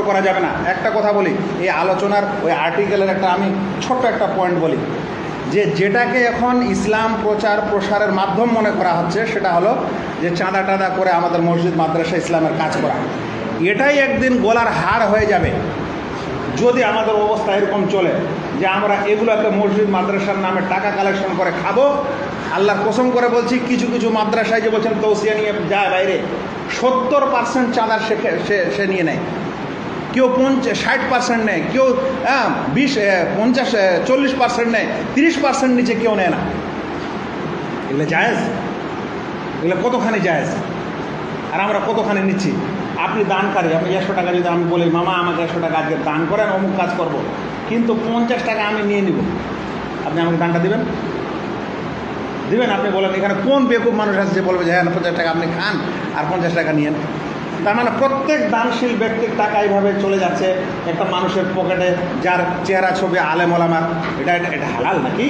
করা যাবে না। একটা কথা বলি, এই আলোচনার ওই আর্টিকেলের একটা আমি ছোট্ট একটা পয়েন্ট বলি। যে যেটাকে এখন ইসলাম প্রচার প্রসারের মাধ্যম মনে করা হচ্ছে, সেটা হলো যে চাঁদা টাদা করে আমাদের মসজিদ, মাদ্রাসা, ইসলামের কাজ করা। এটাই একদিন গোলার হার হয়ে যাবে। যদি আমাদের অবস্থা এরকম চলে, যে আমরা এগুলোকে মসজিদ, মাদ্রাসার নামে টাকা কালেকশন করে খাব আল্লাহর কসম করে বলছি, কিছু কিছু মাদ্রাসায় যে বলছেন, তৌসিয়া নিয়ে যায় বাইরে, সত্তর পার্সেন্ট চাঁদা সে সে নিয়ে নেয়। কেউ পঞ্চাশ ষাট পার্সেন্ট নেয়, কেউ বিশ পঞ্চাশ চল্লিশ পার্সেন্ট নেয়, তিরিশ পার্সেন্ট নিচে কেউ নেয় না। এগুলো জায়েজ? এগুলো কতখানি জায়েজ? আর আমরা কতখানি নিচ্ছি? আপনি দানকারী আপনি একশো টাকা যদি আমি বলি, মামা, আমাকে একশো টাকা আজকে দান করেন, অমুক কাজ করব। কিন্তু পঞ্চাশ টাকা আমি নিয়ে নিব। আপনি আমাকে দানটা দিবেন? দিবেন? আপনি বলেন, এখানে কোন বেকুব মানুষ আছে যে বলবে যে হ্যাঁ পঞ্চাশ টাকা আপনি খান, আর পঞ্চাশ টাকা নিয়েন? তার মানে প্রত্যেক দানশীল ব্যক্তির টাকা এইভাবে চলে যাচ্ছে। একটা মানুষের পকেটে যার চেহারা ছবি আলেম ওলামার এটা এটা হালাল নাকি?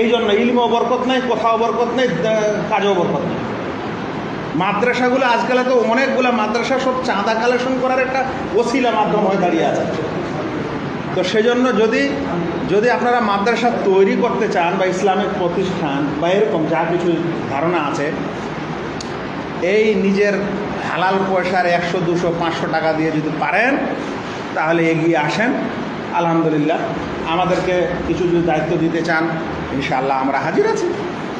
এই জন্য ইলমও বরকত নেই, কোথাও বরকত নেই কাজেও বরকত নেই। মাদ্রাসাগুলো আজকাল তো অনেকগুলো মাদ্রাসা, সব চাঁদা কালেকশন করার একটা ওসিলা মাধ্যম হয়ে দাঁড়িয়ে আছে। তো সেজন্য যদি যদি আপনারা মাদ্রাসা তৈরি করতে চান বা ইসলামিক প্রতিষ্ঠান বা এরকম যা কিছু ধারণা আছে এই নিজের হালাল পয়সার একশো, দুশো, পাঁচশো টাকা দিয়ে যদি পারেন, তাহলে এগিয়ে আসেন। আলহামদুলিল্লাহ। আমাদেরকে কিছু যদি দায়িত্ব দিতে চান, ইনশাআল্লাহ আমরা হাজির আছি।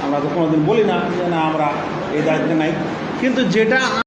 আমরা তো কোনোদিন বলি না যে না, আমরা এই দায়িত্বে নাই। কিন্তু যেটা